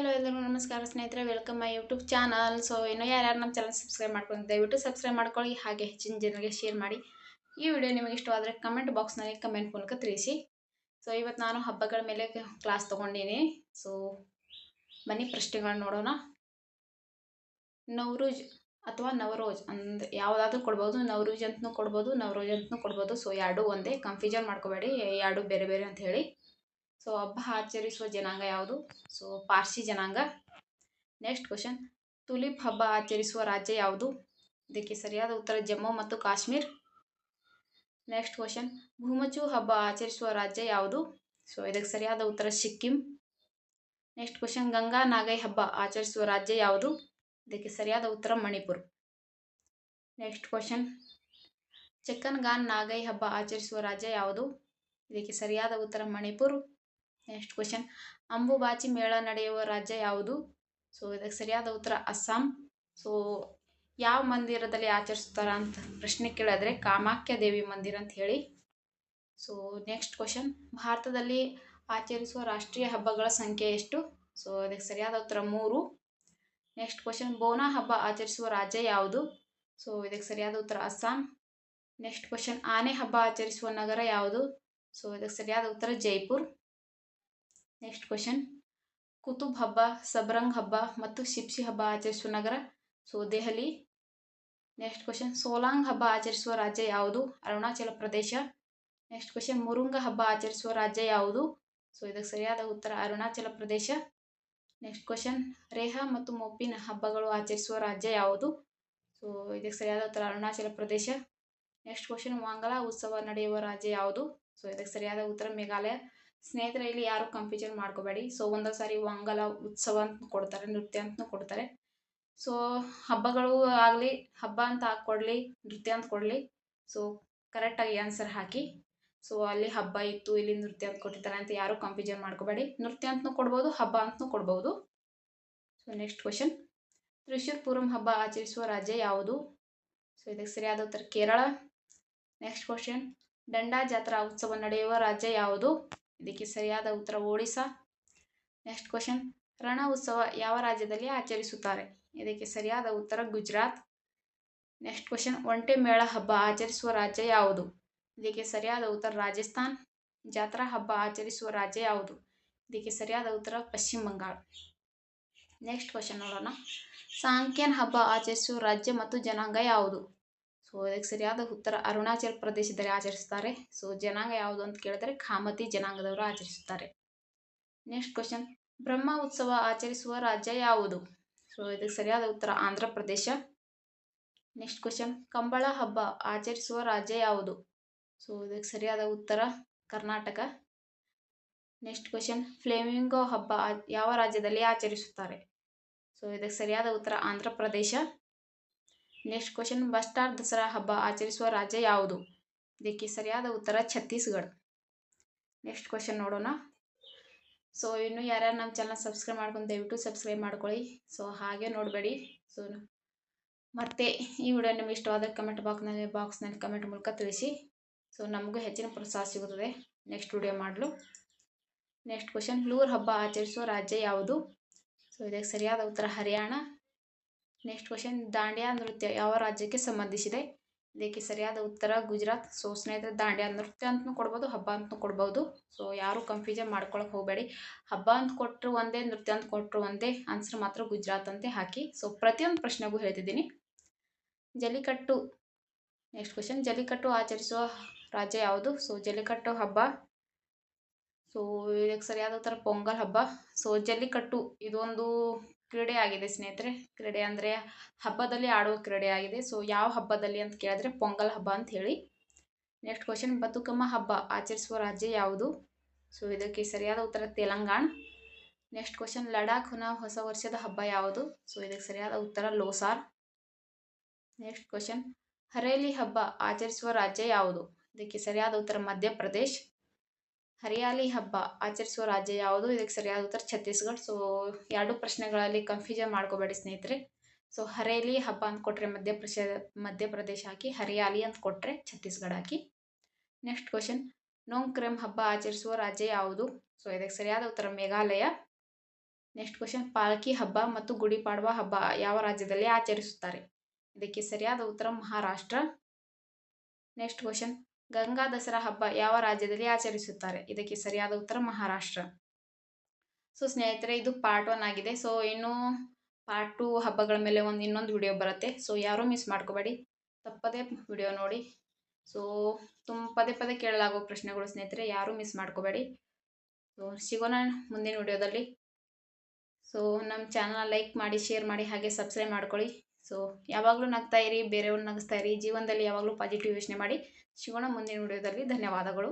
Hello ಎಲ್ಲರಿಗೂ ನಮಸ್ಕಾರ ಸ್ನೇಹಿತರೆ welcome my YouTube channel so ಇನ್ನೂ ಯಾರ್ಯಾರು ನಮ್ಮ ಚಾನಲ್ ಸಬ್ಸ್ಕ್ರೈಬ್ ಮಾಡ್ಕೊಂಡು ದಯವಿಟ್ಟು ಸಬ್ಸ್ಕ್ರೈಬ್ ಮಾಡ್ಕೊಳ್ಳಿ, ಹಾಗೆ ಹೆಚ್ಚಿನ ಜನರಿಗೆ ಶೇರ್ ಮಾಡಿ. ಈ ವಿಡಿಯೋ ನಿಮಗೆ ಇಷ್ಟವಾದರೆ ಕಮೆಂಟ್ ಬಾಕ್ಸ್ನಲ್ಲಿ ಕಮೆಂಟ್ ಮೂಲಕ ತಿಳಿಸಿ. ಸೊ ಇವತ್ತು ನಾನು ಹಬ್ಬಗಳ ಮೇಲೆ ಕ್ಲಾಸ್ ತೊಗೊಂಡಿನಿ. ಸೊ ಬನ್ನಿ ಪ್ರಶ್ನೆಗಳನ್ನ ನೋಡೋಣ. ನವ್ರೂಜ್ ಅಥವಾ ನವರೋಜ್ ಅಂದ್ರೆ ಯಾವುದಾದ್ರೂ ಕೊಡ್ಬೋದು, ನವರೂಜ್ ಅಂತಲೂ ಕೊಡ್ಬೋದು, ನವರೋಜ್ ಅಂತಲೂ ಕೊಡ್ಬೋದು. ಸೊ ಎರಡೂ ಒಂದೇ ಕನ್ಫ್ಯೂಷನ್ ಮಾಡ್ಕೋಬೇಡಿ, ಎರಡು ಬೇರೆ ಬೇರೆ ಅಂತ ಹೇಳಿ. ಸೊ ಹಬ್ಬ ಆಚರಿಸುವ ಜನಾಂಗ ಯಾವುದು? ಸೊ ಪಾರ್ಸಿ ಜನಾಂಗ. ನೆಕ್ಸ್ಟ್ ಕ್ವಶನ್ ತುಲಿಪ್ ಹಬ್ಬ ಆಚರಿಸುವ ರಾಜ್ಯ ಯಾವುದು? ಇದಕ್ಕೆ ಸರಿಯಾದ ಉತ್ತರ ಜಮ್ಮು ಮತ್ತು ಕಾಶ್ಮೀರ್. ನೆಕ್ಸ್ಟ್ ಕ್ವಶನ್ ಭೂಮಚು ಹಬ್ಬ ಆಚರಿಸುವ ರಾಜ್ಯ ಯಾವುದು? ಸೊ ಇದಕ್ಕೆ ಸರಿಯಾದ ಉತ್ತರ ಸಿಕ್ಕಿಂ. ನೆಕ್ಸ್ಟ್ ಕ್ವಶನ್ ಗಂಗಾ ನಾಗೈ ಹಬ್ಬ ಆಚರಿಸುವ ರಾಜ್ಯ ಯಾವುದು? ಇದಕ್ಕೆ ಸರಿಯಾದ ಉತ್ತರ ಮಣಿಪುರ್. ನೆಕ್ಸ್ಟ್ ಕ್ವಶನ್ ಚೆಕ್ಕನ್ ಗಾನ್ ನಾಗೈ ಹಬ್ಬ ಆಚರಿಸುವ ರಾಜ್ಯ ಯಾವುದು? ಇದಕ್ಕೆ ಸರಿಯಾದ ಉತ್ತರ ಮಣಿಪುರ್. ನೆಕ್ಸ್ಟ್ ಕ್ವಶನ್ ಅಂಬುಬಾಚಿ ಮೇಳ ನಡೆಯುವ ರಾಜ್ಯ ಯಾವುದು? ಸೊ ಇದಕ್ಕೆ ಸರಿಯಾದ ಉತ್ತರ ಅಸ್ಸಾಂ. ಸೊ ಯಾವ ಮಂದಿರದಲ್ಲಿ ಆಚರಿಸ್ತಾರ ಅಂತ ಪ್ರಶ್ನೆ ಕೇಳಿದ್ರೆ ಕಾಮಾಖ್ಯ ದೇವಿ ಮಂದಿರ ಅಂತ ಹೇಳಿ. ಸೊ ನೆಕ್ಸ್ಟ್ ಕ್ವಶನ್ ಭಾರತದಲ್ಲಿ ಆಚರಿಸುವ ರಾಷ್ಟ್ರೀಯ ಹಬ್ಬಗಳ ಸಂಖ್ಯೆ ಎಷ್ಟು? ಸೊ ಅದಕ್ಕೆ ಸರಿಯಾದ ಉತ್ತರ ಮೂರು. ನೆಕ್ಸ್ಟ್ ಕ್ವಶನ್ ಬೋನಾ ಹಬ್ಬ ಆಚರಿಸುವ ರಾಜ್ಯ ಯಾವುದು? ಸೊ ಇದಕ್ಕೆ ಸರಿಯಾದ ಉತ್ತರ ಅಸ್ಸಾಂ. ನೆಕ್ಸ್ಟ್ ಕ್ವಶನ್ ಆನೆ ಹಬ್ಬ ಆಚರಿಸುವ ನಗರ ಯಾವುದು? ಸೊ ಇದಕ್ಕೆ ಸರಿಯಾದ ಉತ್ತರ ಜೈಪುರ್. ನೆಕ್ಸ್ಟ್ ಕ್ವಶನ್ ಕುತುಬ್ ಹಬ್ಬ, ಸಬ್ರಂಗ್ ಹಬ್ಬ ಮತ್ತು ಶಿಪ್ಸಿ ಹಬ್ಬ ಆಚರಿಸುವ ನಗರ so Delhi next question Solung ಹಬ್ಬ ಆಚರಿಸುವ ರಾಜ್ಯ ಯಾವುದು? ಅರುಣಾಚಲ ಪ್ರದೇಶ. ನೆಕ್ಸ್ಟ್ ಕ್ವಶನ್ ಮುರುಂಗ ಹಬ್ಬ ಆಚರಿಸುವ ರಾಜ್ಯ ಯಾವುದು? ಸೊ ಇದಕ್ಕೆ ಸರಿಯಾದ ಉತ್ತರ ಅರುಣಾಚಲ ಪ್ರದೇಶ. ನೆಕ್ಸ್ಟ್ ಕ್ವಶನ್ ರೇಹಾ ಮತ್ತು ಮೊಪ್ಪಿನ ಹಬ್ಬಗಳು ಆಚರಿಸುವ ರಾಜ್ಯ ಯಾವುದು? ಸೊ ಇದಕ್ಕೆ ಸರಿಯಾದ ಉತ್ತರ ಅರುಣಾಚಲ ಪ್ರದೇಶ. ನೆಕ್ಸ್ಟ್ ಕ್ವಶನ್ ವಾಂಗಲ ಉತ್ಸವ ನಡೆಯುವ ರಾಜ್ಯ ಯಾವುದು? ಸೊ ಇದಕ್ಕೆ ಸರಿಯಾದ ಉತ್ತರ ಮೇಘಾಲಯ. ಸ್ನೇಹಿತರೆ ಇಲ್ಲಿ ಯಾರು ಕನ್ಫ್ಯೂಷನ್ ಮಾಡ್ಕೋಬೇಡಿ. ಸೊ ಒಂದೊಂದು ಸಾರಿ ಒಂಗಲ ಉತ್ಸವ ಅಂತ ಕೊಡ್ತಾರೆ, ನೃತ್ಯ ಅಂತ ಕೊಡ್ತಾರೆ. ಸೊ ಹಬ್ಬಗಳು ಆಗಲಿ, ಹಬ್ಬ ಅಂತ ಹಾಕ್ಕೊಡ್ಲಿ ನೃತ್ಯ ಅಂತ ಕೊಡಲಿ. ಸೊ ಕರೆಕ್ಟಾಗಿ ಆನ್ಸರ್ ಹಾಕಿ. ಸೊ ಅಲ್ಲಿ ಹಬ್ಬ ಇತ್ತು, ಇಲ್ಲಿ ನೃತ್ಯ ಅಂತ ಕೊಟ್ಟಿರ್ತಾರೆ ಅಂತ ಯಾರು ಕನ್ಫ್ಯೂಷನ್ ಮಾಡ್ಕೋಬೇಡಿ. ನೃತ್ಯ ಅಂತಲೂ ಕೊಡ್ಬೋದು, ಹಬ್ಬ ಅಂತಲೂ ಕೊಡ್ಬೋದು. So next question Thrissur Pooram ಹಬ್ಬ ಆಚರಿಸುವ ರಾಜ್ಯ ಯಾವುದು? ಸೊ ಇದಕ್ಕೆ ಸರಿಯಾದ ಉತ್ತರ ಕೇರಳ. ನೆಕ್ಸ್ಟ್ ಕ್ವಶನ್ ದಂಡಾ ಜಾತ್ರಾ ಉತ್ಸವ ನಡೆಯುವ ರಾಜ್ಯ ಯಾವುದು? ಇದಕ್ಕೆ ಸರಿಯಾದ ಉತ್ತರ ಒಡಿಸ್ಸಾ ನೆಕ್ಸ್ಟ್ ಕ್ವಶನ್ ರಣ ಉತ್ಸವ ಯಾವ ರಾಜ್ಯದಲ್ಲಿ ಆಚರಿಸುತ್ತಾರೆ? ಇದಕ್ಕೆ ಸರಿಯಾದ ಉತ್ತರ ಗುಜರಾತ್. ನೆಕ್ಸ್ಟ್ ಕ್ವಶನ್ ಒಂಟೆ ಮೇಳ ಹಬ್ಬ ಆಚರಿಸುವ ರಾಜ್ಯ ಯಾವುದು? ಇದಕ್ಕೆ ಸರಿಯಾದ ಉತ್ತರ ರಾಜಸ್ಥಾನ್. ಜಾತ್ರಾ ಹಬ್ಬ ಆಚರಿಸುವ ರಾಜ್ಯ ಯಾವುದು? ಇದಕ್ಕೆ ಸರಿಯಾದ ಉತ್ತರ ಪಶ್ಚಿಮ ಬಂಗಾಳ. ನೆಕ್ಸ್ಟ್ ಕ್ವಶನ್ ನೋಡೋಣ. ಸಾಂಖ್ಯನ್ ಹಬ್ಬ ಆಚರಿಸುವ ರಾಜ್ಯ ಮತ್ತು ಜನಾಂಗ ಯಾವುದು? ಸೊ ಇದಕ್ಕೆ ಸರಿಯಾದ ಉತ್ತರ ಅರುಣಾಚಲ ಪ್ರದೇಶದಲ್ಲಿ ಆಚರಿಸ್ತಾರೆ. ಸೊ ಜನಾಂಗ ಯಾವುದು ಅಂತ ಕೇಳಿದ್ರೆ ಖಾಮತಿ ಜನಾಂಗದವರು ಆಚರಿಸುತ್ತಾರೆ. ನೆಕ್ಸ್ಟ್ ಕ್ವಶನ್ ಬ್ರಹ್ಮ ಉತ್ಸವ ಆಚರಿಸುವ ರಾಜ್ಯ ಯಾವುದು? ಸೊ ಇದಕ್ಕೆ ಸರಿಯಾದ ಉತ್ತರ ಆಂಧ್ರ ಪ್ರದೇಶ. ನೆಕ್ಸ್ಟ್ ಕ್ವಶನ್ ಕಂಬಳ ಹಬ್ಬ ಆಚರಿಸುವ ರಾಜ್ಯ ಯಾವುದು? ಸೊ ಇದಕ್ಕೆ ಸರಿಯಾದ ಉತ್ತರ ಕರ್ನಾಟಕ. ನೆಕ್ಸ್ಟ್ ಕ್ವಶನ್ ಫ್ಲೇಮಿಂಗೋ ಹಬ್ಬ ಯಾವ ರಾಜ್ಯದಲ್ಲಿ ಆಚರಿಸುತ್ತಾರೆ? ಸೊ ಇದಕ್ಕೆ ಸರಿಯಾದ ಉತ್ತರ ಆಂಧ್ರ ಪ್ರದೇಶ. ನೆಕ್ಸ್ಟ್ ಕ್ವಶನ್ ಬಸ್ಟಾರ್ ದಸರಾ ಹಬ್ಬ ಆಚರಿಸುವ ರಾಜ್ಯ ಯಾವುದು? ಇದಕ್ಕೆ ಸರಿಯಾದ ಉತ್ತರ ಛತ್ತೀಸ್ಗಢ. ನೆಕ್ಸ್ಟ್ ಕ್ವಶನ್ ನೋಡೋಣ. ಸೊ ಇನ್ನು ಯಾರ್ಯಾರು ನಮ್ಮ ಚಾನಲ್ ಸಬ್ಸ್ಕ್ರೈಬ್ ಮಾಡ್ಕೊಂಡು ದಯವಿಟ್ಟು ಸಬ್ಸ್ಕ್ರೈಬ್ ಮಾಡ್ಕೊಳ್ಳಿ. ಸೊ ಹಾಗೆ ನೋಡಬೇಡಿ. ಸೊ ಮತ್ತೆ ಈ ವಿಡಿಯೋ ನಿಮಗೆ ಇಷ್ಟವಾದರೆ ಕಮೆಂಟ್ ಬಾಕ್ಸ್ನಲ್ಲಿ ಬಾಕ್ಸ್ನಲ್ಲಿ ಕಮೆಂಟ್ ಮೂಲಕ ತಿಳಿಸಿ. ಸೊ ನಮಗೂ ಹೆಚ್ಚಿನ ಪ್ರೋತ್ಸಾಹ ಸಿಗುತ್ತದೆ. ನೆಕ್ಸ್ಟ್ ವಿಡಿಯೋ ಮಾಡಲು. ನೆಕ್ಸ್ಟ್ ಕ್ವಶನ್ ಲೂರ್ ಹಬ್ಬ ಆಚರಿಸುವ ರಾಜ್ಯ ಯಾವುದು? ಸೊ ಇದಕ್ಕೆ ಸರಿಯಾದ ಉತ್ತರ ಹರಿಯಾಣ. ನೆಕ್ಸ್ಟ್ ಕ್ವಶನ್ ದಾಂಡಿಯಾ ನೃತ್ಯ ಯಾವ ರಾಜ್ಯಕ್ಕೆ ಸಂಬಂಧಿಸಿದೆ? ಇದಕ್ಕೆ ಸರಿಯಾದ ಉತ್ತರ ಗುಜರಾತ್. ಸೊ ಸ್ನೇಹಿತರೆ, ದಾಂಡ್ಯಾ ನೃತ್ಯ ಅಂತಲೂ ಕೊಡ್ಬೋದು, ಹಬ್ಬ ಅಂತಲೂ ಕೊಡ್ಬೋದು. ಸೊ ಯಾರು ಕನ್ಫ್ಯೂಷನ್ ಮಾಡ್ಕೊಳಕ್ಕೆ ಹೋಗಬೇಡಿ. ಹಬ್ಬ ಅಂತ ಕೊಟ್ಟರು ಒಂದೇ, ನೃತ್ಯ ಅಂತ ಕೊಟ್ಟರು ಒಂದೇ ಆನ್ಸರ್ ಮಾತ್ರ ಗುಜರಾತ್ ಅಂತೆ ಹಾಕಿ. ಸೊ ಪ್ರತಿಯೊಂದು ಪ್ರಶ್ನೆಗೂ ಹೇಳ್ತಿದ್ದೀನಿ. ಜಲ್ಲಿಕಟ್ಟು ನೆಕ್ಸ್ಟ್ ಕ್ವಶನ್ ಜಲ್ಲಿಕಟ್ಟು ಆಚರಿಸುವ ರಾಜ್ಯ ಯಾವುದು? ಸೊ ಜಲ್ಲಿಕಟ್ಟು ಹಬ್ಬ. ಸೊ ಇದಕ್ಕೆ ಸರಿಯಾದ ಉತ್ತರ ಪೊಂಗಲ್ ಹಬ್ಬ. ಸೊ ಜಲ್ಲಿಕಟ್ಟು ಇದೊಂದು ಕ್ರೀಡೆ ಆಗಿದೆ ಸ್ನೇಹಿತರೆ. ಕ್ರೀಡೆ ಅಂದರೆ ಹಬ್ಬದಲ್ಲಿ ಆಡುವ ಕ್ರೀಡೆ ಆಗಿದೆ. ಸೊ ಯಾವ ಹಬ್ಬದಲ್ಲಿ ಅಂತ ಕೇಳಿದ್ರೆ ಪೊಂಗಲ್ ಹಬ್ಬ ಅಂತ ಹೇಳಿ. ನೆಕ್ಸ್ಟ್ ಕ್ವಶನ್ ಬತುಕಮ್ಮ ಹಬ್ಬ ಆಚರಿಸುವ ರಾಜ್ಯ ಯಾವುದು? ಸೊ ಇದಕ್ಕೆ ಸರಿಯಾದ ಉತ್ತರ ತೆಲಂಗಾಣ. ನೆಕ್ಸ್ಟ್ ಕ್ವಶನ್ ಲಡಾಖ್ನ ಹೊಸ ವರ್ಷದ ಹಬ್ಬ ಯಾವುದು? ಸೊ ಇದಕ್ಕೆ ಸರಿಯಾದ ಉತ್ತರ ಲೋಸಾರ್. ನೆಕ್ಸ್ಟ್ ಕ್ವಶನ್ ಹರೇಲಿ ಹಬ್ಬ ಆಚರಿಸುವ ರಾಜ್ಯ ಯಾವುದು? ಇದಕ್ಕೆ ಸರಿಯಾದ ಉತ್ತರ ಮಧ್ಯಪ್ರದೇಶ್. ಹರಿಯಾಲಿ ಹಬ್ಬ ಆಚರಿಸುವ ರಾಜ್ಯ ಯಾವುದು? ಇದಕ್ಕೆ ಸರಿಯಾದ ಉತ್ತರ ಛತ್ತೀಸ್ಗಢ. ಸೊ ಎರಡು ಪ್ರಶ್ನೆಗಳಲ್ಲಿ ಕನ್ಫ್ಯೂಷನ್ ಮಾಡ್ಕೋಬೇಡಿ ಸ್ನೇಹಿತರೆ. ಸೊ ಹರೇಲಿ ಹಬ್ಬ ಅಂತ ಕೊಟ್ಟರೆ ಮಧ್ಯಪ್ರದೇಶ ಮಧ್ಯಪ್ರದೇಶ ಹಾಕಿ, ಹರಿಯಾಲಿ ಅಂತ ಕೊಟ್ಟರೆ ಛತ್ತೀಸ್ಗಢ ಹಾಕಿ. ನೆಕ್ಸ್ಟ್ ಕ್ವಶನ್ ನೋಂಕ್ರೆಮ್ ಹಬ್ಬ ಆಚರಿಸುವ ರಾಜ್ಯ ಯಾವುದು? ಸೊ ಇದಕ್ಕೆ ಸರಿಯಾದ ಉತ್ತರ ಮೇಘಾಲಯ. ನೆಕ್ಸ್ಟ್ ಕ್ವಶನ್ ಪಾಲ್ಕಿ ಹಬ್ಬ ಮತ್ತು ಗುಡಿ ಪಾಡುವ ಹಬ್ಬ ಯಾವ ರಾಜ್ಯದಲ್ಲಿ ಆಚರಿಸುತ್ತಾರೆ? ಇದಕ್ಕೆ ಸರಿಯಾದ ಉತ್ತರ ಮಹಾರಾಷ್ಟ್ರ. ನೆಕ್ಸ್ಟ್ ಕ್ವಶನ್ ಗಂಗಾ ದಸರಾ ಹಬ್ಬ ಯಾವ ರಾಜ್ಯದಲ್ಲಿ ಆಚರಿಸುತ್ತಾರೆ? ಇದಕ್ಕೆ ಸರಿಯಾದ ಉತ್ತರ ಮಹಾರಾಷ್ಟ್ರ. ಸೊ, ಸ್ನೇಹಿತರೆ, ಇದು ಪಾರ್ಟ್ ಒನ್ ಆಗಿದೆ. ಸೊ ಇನ್ನು ಪಾರ್ಟ್ ಟು ಹಬ್ಬಗಳ ಮೇಲೆ ಒಂದು ಇನ್ನೊಂದು ವಿಡಿಯೋ ಬರುತ್ತೆ. ಸೊ ಯಾರೂ ಮಿಸ್ ಮಾಡ್ಕೋಬೇಡಿ. ತಪ್ಪದೇ ವಿಡಿಯೋ ನೋಡಿ. ಸೊ ತುಂಬ ಪದೇ ಪದೇ ಕೇಳಲಾಗೋ ಪ್ರಶ್ನೆಗಳು ಸ್ನೇಹಿತರೆ, ಯಾರೂ ಮಿಸ್ ಮಾಡ್ಕೋಬೇಡಿ. ಸೊ ಸಿಗೋಣ ಮುಂದಿನ ವಿಡಿಯೋದಲ್ಲಿ ಸೊ ನಮ್ಮ ಚಾನಲ್ನ ಲೈಕ್ ಮಾಡಿ ಶೇರ್ ಮಾಡಿ, ಹಾಗೆ ಸಬ್ಸ್ಕ್ರೈಬ್ ಮಾಡ್ಕೊಳ್ಳಿ. ಸೊ ಯಾವಾಗಲೂ ನಗ್ತಾ ಇರಿ ಬೇರೆಯವ್ರು ನಗಿಸ್ತಾ ಇರಿ, ಜೀವನದಲ್ಲಿ ಯಾವಾಗಲೂ ಪಾಸಿಟಿವ್ ಯೋಚನೆ ಮಾಡಿ. ಸಿಗೋಣ ಮುಂದಿನ ವಿಡಿಯೋದಲ್ಲಿ ಧನ್ಯವಾದಗಳು.